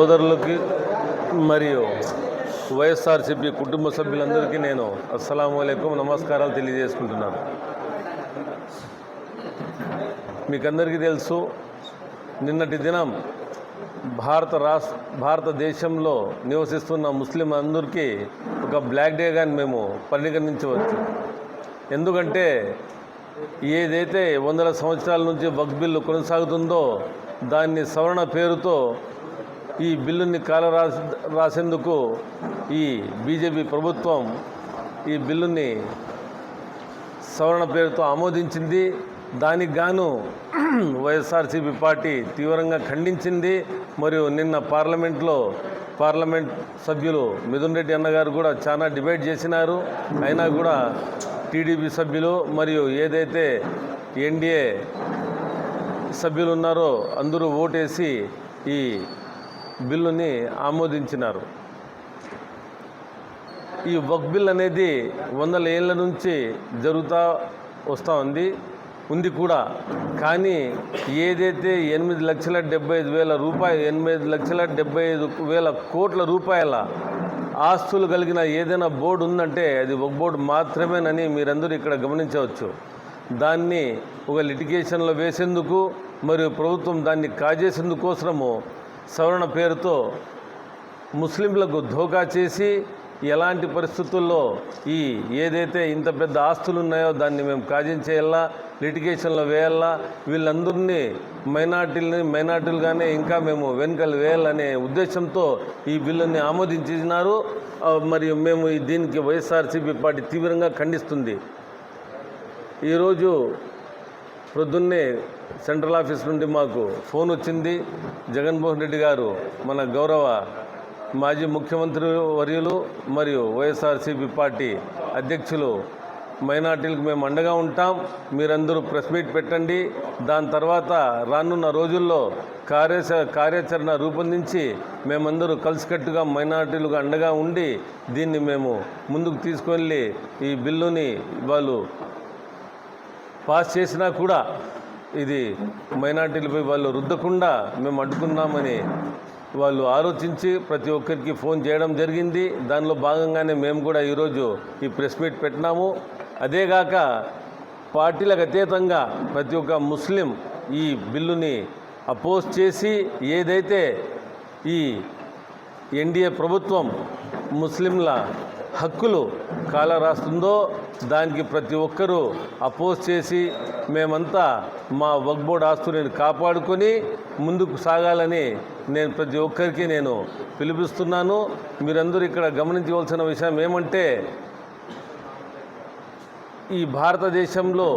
సోదరులకి మరియు వైఎస్ఆర్సీపీ కుటుంబ సభ్యులందరికీ నేను అస్సలం అయికం నమస్కారాలు తెలియజేసుకుంటున్నాను. మీకందరికీ తెలుసు నిన్నటి దినం భారత రాష్ట్ర భారతదేశంలో నివసిస్తున్న ముస్లిం అందరికీ ఒక బ్లాక్ డేగా మేము పరిగణించవచ్చు. ఎందుకంటే ఏదైతే వందల సంవత్సరాల నుంచి వక్ బిల్లు కొనసాగుతుందో దాన్ని సవరణ పేరుతో ఈ బిల్లుని కాల రాసేందుకు ఈ బీజేపీ ప్రభుత్వం ఈ బిల్లుని సవరణ పేరుతో ఆమోదించింది. దానికి గాను వైఎస్ఆర్సీపీ పార్టీ తీవ్రంగా ఖండించింది. మరియు నిన్న పార్లమెంట్లో పార్లమెంట్ సభ్యులు మిథున్ రెడ్డి అన్నగారు కూడా చాలా డిబేట్ చేసినారు. అయినా కూడా టీడీపీ సభ్యులు మరియు ఏదైతే ఎన్డీఏ సభ్యులు ఉన్నారో అందరూ ఓటేసి ఈ బిల్లుని ఆమోదించినారు. ఈ వక్ బిల్ అనేది వందల ఏళ్ళ నుంచి జరుగుతూ వస్తూ ఉంది ఉంది కూడా. కానీ ఏదైతే ఎనిమిది లక్షల డెబ్బై ఐదు వేల రూపాయలు ఎనిమిది లక్షల డెబ్బై ఐదు వేల కోట్ల రూపాయల ఆస్తులు కలిగిన ఏదైనా బోర్డు ఉందంటే అది ఒక బోర్డు మాత్రమేనని మీరందరూ ఇక్కడ గమనించవచ్చు. దాన్ని ఒక లిటిగేషన్లో వేసేందుకు మరియు ప్రభుత్వం దాన్ని కాజేసేందుకోసము సవరణ పేరుతో ముస్లింలకు ధోకా చేసి ఎలాంటి పరిస్థితుల్లో ఈ ఏదైతే ఇంత పెద్ద ఆస్తులు ఉన్నాయో దాన్ని మేము కాజించేయాలా లిటిగేషన్లో వేయాలా వీళ్ళందరినీ మైనార్టీలని మైనార్టీలుగానే ఇంకా మేము వెనుకలు వేయాలనే ఉద్దేశంతో ఈ బిల్లుని ఆమోదించినారు. మరియు మేము ఈ దీనికి వైఎస్ఆర్సీపీ పార్టీ తీవ్రంగా ఖండిస్తుంది. ఈరోజు ప్రొద్దున్నే సెంట్రల్ ఆఫీస్ నుండి మాకు ఫోన్ వచ్చింది. జగన్మోహన్ రెడ్డి గారు మన గౌరవ మాజీ ముఖ్యమంత్రి వర్యులు మరియు వైఎస్ఆర్సీపీ పార్టీ అధ్యక్షులు మైనార్టీలకు మేము అండగా ఉంటాం. మీరందరూ ప్రెస్ మీట్ పెట్టండి. దాని తర్వాత రానున్న రోజుల్లో కార్యాచ కార్యాచరణ రూపొందించి మేమందరూ కలిసికట్టుగా మైనార్టీలుగా అండగా ఉండి దీన్ని మేము ముందుకు తీసుకెళ్ళి ఈ బిల్లుని వాళ్ళు పాస్ చేసినా కూడా ఇది మైనార్టీలపై వాళ్ళు రుద్దకుండా మేము అడ్డుకున్నామని వాళ్ళు ఆలోచించి ప్రతి ఒక్కరికి ఫోన్ చేయడం జరిగింది. దానిలో భాగంగానే మేము కూడా ఈరోజు ఈ ప్రెస్ మీట్ పెట్టినాము. అదేగాక పార్టీలకు అతీతంగా ప్రతి ఒక్క ముస్లిం ఈ బిల్లుని అపోజ్ చేసి ఏదైతే ఈ ఎన్డీఏ ప్రభుత్వం ముస్లింల హక్కులు కాల రాస్తుందో దానికి ప్రతి ఒక్కరూ అపోజ్ చేసి మేమంతా మా వగ్బోర్డ్ ఆస్తులను కాపాడుకొని ముందుకు సాగాలని నేను ప్రతి ఒక్కరికి నేను పిలిపిస్తున్నాను మీరందరూ ఇక్కడ గమనించవలసిన విషయం ఏమంటే ఈ భారతదేశంలో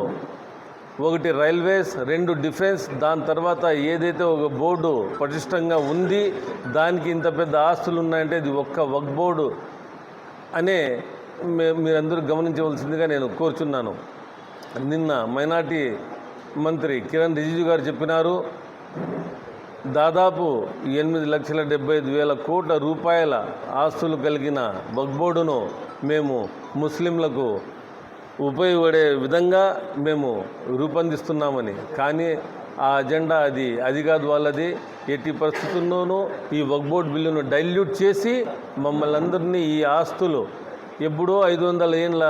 ఒకటి రైల్వేస్ రెండు డిఫెన్స్ దాని తర్వాత ఏదైతే ఒక బోర్డు పటిష్టంగా ఉంది దానికి ఇంత పెద్ద ఆస్తులు ఉన్నాయంటే ఇది ఒక్క వక్ బోర్డు అనే మీరందరూ గమనించవలసిందిగా నేను కోరుచున్నాను. నిన్న మైనార్టీ మంత్రి కిరణ్ రిజిజు గారు చెప్పినారు దాదాపు ఎనిమిది లక్షల డెబ్బై ఐదు వేల కోట్ల రూపాయల ఆస్తులు కలిగిన బగ్బోర్డును మేము ముస్లింలకు ఉపయోగపడే విధంగా మేము రూపొందిస్తున్నామని. కానీ ఆ అజెండా అది అది కాదు వాళ్ళది. ఎట్టి పరిస్థితుల్లోనూ ఈ వక్బోర్డ్ బిల్లును డైల్యూట్ చేసి మమ్మల్ని అందరినీ ఈ ఆస్తులు ఎప్పుడో ఐదు వందల ఏళ్ళ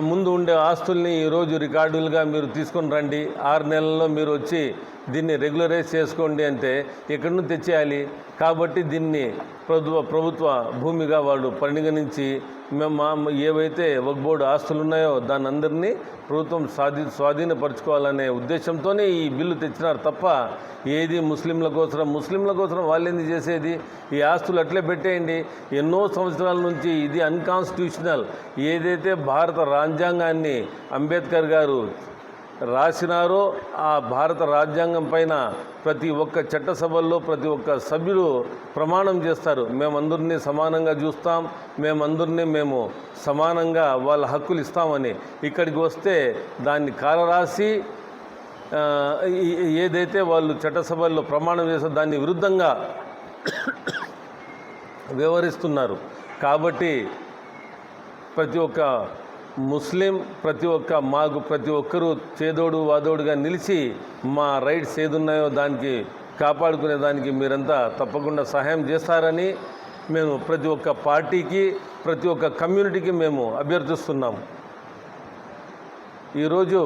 ముందు ఉండే ఆస్తుల్ని ఈరోజు రికార్డులుగా మీరు తీసుకొని రండి. ఆరు నెలల్లో మీరు వచ్చి దీన్ని రెగ్యులరైజ్ చేసుకోండి అంటే ఎక్కడి నుంచి తెచ్చేయాలి? కాబట్టి దీన్ని ప్రభుత్వ ప్రభుత్వ భూమిగా వాళ్ళు పరిగణించి మేము మా ఏవైతే ఒక బోర్డు ఆస్తులు ఉన్నాయో దాని అందరినీ ప్రభుత్వం స్వాధీ స్వాధీనపరచుకోవాలనే ఉద్దేశంతోనే ఈ బిల్లు తెచ్చినారు తప్ప ఏది ముస్లింల కోసం ముస్లింల కోసం వాళ్ళేంది చేసేది? ఈ ఆస్తులు అట్లే పెట్టేయండి. ఎన్నో సంవత్సరాల నుంచి ఇది అన్కాన్స్టిట్యూషనల్. ఏదైతే భారత రాజ్యాంగాన్ని అంబేద్కర్ గారు రాసినారో ఆ భారత రాజ్యాంగం పైన ప్రతి ఒక్క చట్టసభల్లో ప్రతి ఒక్క సభ్యులు ప్రమాణం చేస్తారు. మేమందరినీ సమానంగా చూస్తాం. మేమందరినీ మేము సమానంగా వాళ్ళ హక్కులు ఇస్తామని ఇక్కడికి వస్తే దాన్ని కాలరాసి ఏదైతే వాళ్ళు చట్టసభల్లో ప్రమాణం చేస్తారో దాన్ని విరుద్ధంగా వ్యవహరిస్తున్నారు. కాబట్టి ప్రతి ఒక్క ముస్లిం ప్రతి ఒక్క మాకు ప్రతి ఒక్కరూ చేదోడు వాదోడుగా నిలిచి మా రైట్స్ ఏదున్నాయో దానికి కాపాడుకునే దానికి మీరంతా తప్పకుండా సహాయం చేస్తారని మేము ప్రతి ఒక్క పార్టీకి ప్రతి ఒక్క కమ్యూనిటీకి మేము అభ్యర్థిస్తున్నాము ఈరోజు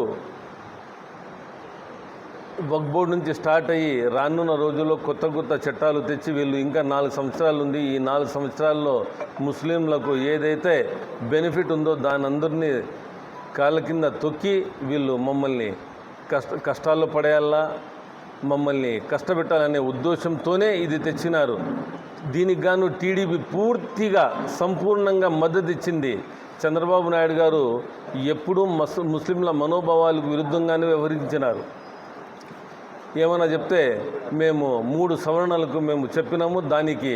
వక్ బోర్డు నుంచి స్టార్ట్ అయ్యి రానున్న రోజుల్లో కొత్త కొత్త చట్టాలు తెచ్చి వీళ్ళు ఇంకా నాలుగు సంవత్సరాలు ఉంది. ఈ నాలుగు సంవత్సరాల్లో ముస్లింలకు ఏదైతే బెనిఫిట్ ఉందో దాని అందరినీ కాళ్ళ కింద తొక్కి వీళ్ళు మమ్మల్ని కష్ట కష్టాల్లో పడేయాలా మమ్మల్ని కష్టపెట్టాలనే ఉద్దేశంతోనే ఇది తెచ్చినారు. దీనికి గాను టీడీపీ పూర్తిగా సంపూర్ణంగా మద్దతు ఇచ్చింది చంద్రబాబు నాయుడు గారు. ఎప్పుడూ మస్ ముస్లింల మనోభావాలకు విరుద్ధంగానే వ్యవహరించినారు. ఏమైనా చెప్తే మేము మూడు సవరణలకు మేము చెప్పినాము దానికి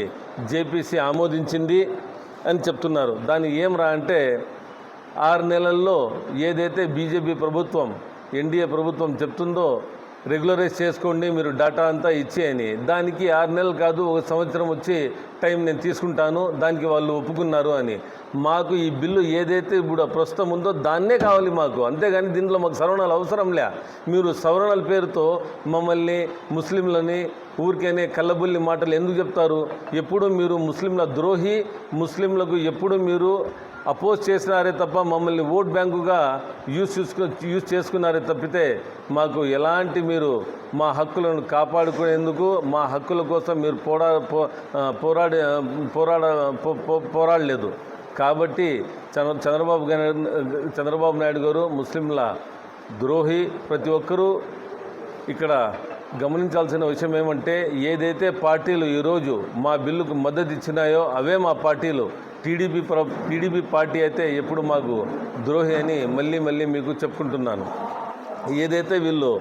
జేపీసీ ఆమోదించింది అని చెప్తున్నారు. దానికి ఏం రా అంటే ఆరు నెలల్లో ఏదైతే బీజేపీ ప్రభుత్వం ఎన్డీఏ ప్రభుత్వం చెప్తుందో రెగ్యులరైజ్ చేసుకోండి మీరు డేటా అంతా ఇచ్చేయని దానికి ఆరు నెలలు కాదు ఒక సంవత్సరం వచ్చి టైం నేను తీసుకుంటాను దానికి వాళ్ళు ఒప్పుకున్నారు అని. మాకు ఈ బిల్లు ఏదైతే ఇప్పుడు ప్రస్తుతం ఉందో దాన్నే కావాలి మాకు. అంతేగాని దీంట్లో మాకు సవరణలు అవసరం లే మీరు సవరణల పేరుతో మమ్మల్ని ముస్లింలని ఊరికేనే కళ్ళబుల్లి మాటలు ఎందుకు చెప్తారు? ఎప్పుడు మీరు ముస్లింల ద్రోహి ముస్లింలకు ఎప్పుడు మీరు అపోజ్ చేసినారే తప్ప మమ్మల్ని ఓట్ బ్యాంకుగా యూజ్ చేసుకుని యూజ్ చేసుకున్నారే తప్పితే మాకు ఎలాంటి మీరు మా హక్కులను కాపాడుకునేందుకు మా హక్కుల కోసం మీరు పోరా పో పోరాడి పోరాడ పో- పో- పోరాడలేదు. కాబట్టి చంద్ర చంద్రబాబు చంద్రబాబు నాయుడు గారు ముస్లింల ద్రోహి ప్రతి ఒక్కరూ ఇక్కడ గమనించాల్సిన విషయం ఏమంటే ఏదైతే పార్టీలు ఈరోజు మా బిల్లుకు మద్దతు ఇచ్చినాయో అవే మా పార్టీలు. టీడీపీ ప్ర టీడీపీ పార్టీ అయితే ఎప్పుడు మాకు ద్రోహి అని మళ్ళీ మళ్ళీ మీకు చెప్పుకుంటున్నాను. ఏదైతే వీళ్ళు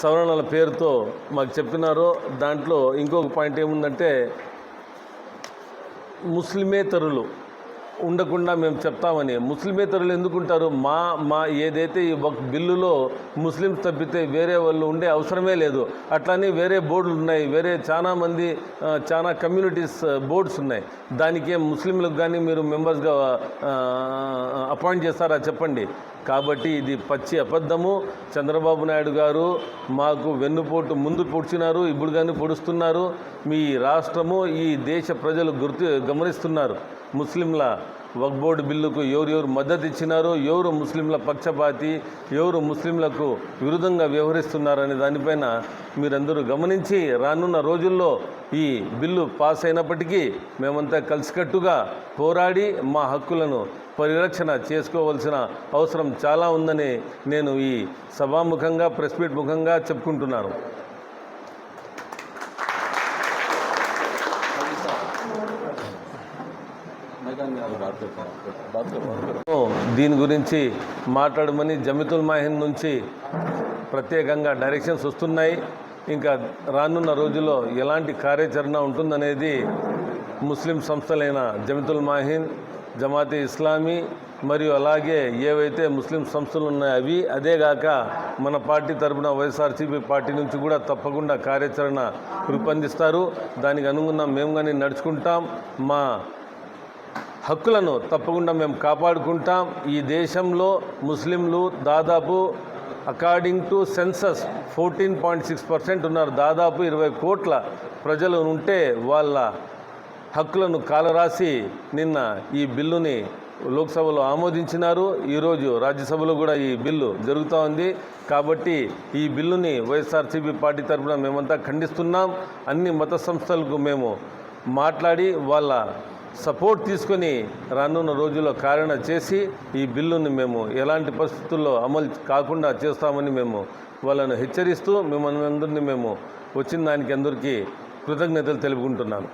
సవరణల పేరుతో మాకు చెప్పినారో దాంట్లో ఇంకొక పాయింట్ ఏముందంటే ముస్లిమేతరులు ఉండకుండా మేము చెప్తామని. ముస్లిమేతరులు ఎందుకుంటారు? మా మా ఏదైతే ఈ ఒక బిల్లులో ముస్లిమ్స్ తప్పితే వేరే వాళ్ళు ఉండే అవసరమే లేదు. అట్లానే వేరే బోర్డులు ఉన్నాయి. వేరే చాలా మంది చాలా కమ్యూనిటీస్ బోర్డ్స్ ఉన్నాయి. దానికే ముస్లింలకు కానీ మీరు మెంబర్స్గా అపాయింట్ చేస్తారా? చెప్పండి. కాబట్టి ఇది పచ్చి అబద్ధము. చంద్రబాబు నాయుడు గారు మాకు వెన్నుపోటు ముందు పొడిచినారు ఇప్పుడు కానీ పొడుస్తున్నారు. మీ రాష్ట్రము ఈ దేశ ప్రజలు గుర్తు గమనిస్తున్నారు. ముస్లింల వక్ బోర్డు బిల్లుకు ఎవరెవరు మద్దతు ఇచ్చినారో ఎవరు ముస్లింల పక్షపాతి ఎవరు ముస్లింలకు విరుద్ధంగా వ్యవహరిస్తున్నారనే దానిపైన మీరందరూ గమనించి రానున్న రోజుల్లో ఈ బిల్లు పాస్ అయినప్పటికీ మేమంతా కలిసికట్టుగా పోరాడి మా హక్కులను పరిరక్షణ చేసుకోవాల్సిన అవసరం చాలా ఉందని నేను ఈ సభాముఖంగా ప్రెస్ మీట్ ముఖంగా చెప్పుకుంటున్నాను. దీని గురించి మాట్లాడమని జమితుల్ మాహిన్ నుంచి ప్రత్యేకంగా డైరెక్షన్స్ వస్తున్నాయి. ఇంకా రానున్న రోజుల్లో ఎలాంటి కార్యాచరణ ఉంటుందనేది ముస్లిం సంస్థలైన జమితుల్ మాహిన్ జమాతే ఇస్లామీ మరియు అలాగే ఏవైతే ముస్లిం సంస్థలు ఉన్నాయో అవి అదేగాక మన పార్టీ తరపున వైఎస్ఆర్సీపీ పార్టీ నుంచి కూడా తప్పకుండా కార్యాచరణ రూపొందిస్తారు. దానికి అనుగుణంగా మేము కానీ నడుచుకుంటాం. మా హక్కులను తప్పకుండా మేము కాపాడుకుంటాం. ఈ దేశంలో ముస్లింలు దాదాపు according to census fourteen point six percent ఉన్నారు. దాదాపు ఇరవై కోట్ల ప్రజలు ఉంటే వాళ్ళ హక్కులను కాలరాసి నిన్న ఈ బిల్లుని లోక్సభలో ఆమోదించినారు. ఈరోజు రాజ్యసభలో కూడా ఈ బిల్లు జరుగుతూ ఉంది. కాబట్టి ఈ బిల్లుని వైఎస్ఆర్సీపీ పార్టీ తరఫున మేమంతా ఖండిస్తున్నాం. అన్ని మత సంస్థలకు మేము మాట్లాడి వాళ్ళ సపోర్ట్ తీసుకొని రానున్న రోజుల్లో కారణ చేసి ఈ బిల్లుని మేము ఎలాంటి పరిస్థితుల్లో అమలు కాకుండా చేస్తామని మేము వాళ్ళను హెచ్చరిస్తూ మిమ్మల్ని అందరినీ మేము వచ్చిన దానికి అందరికీ కృతజ్ఞతలు తెలుపుకుంటున్నాను.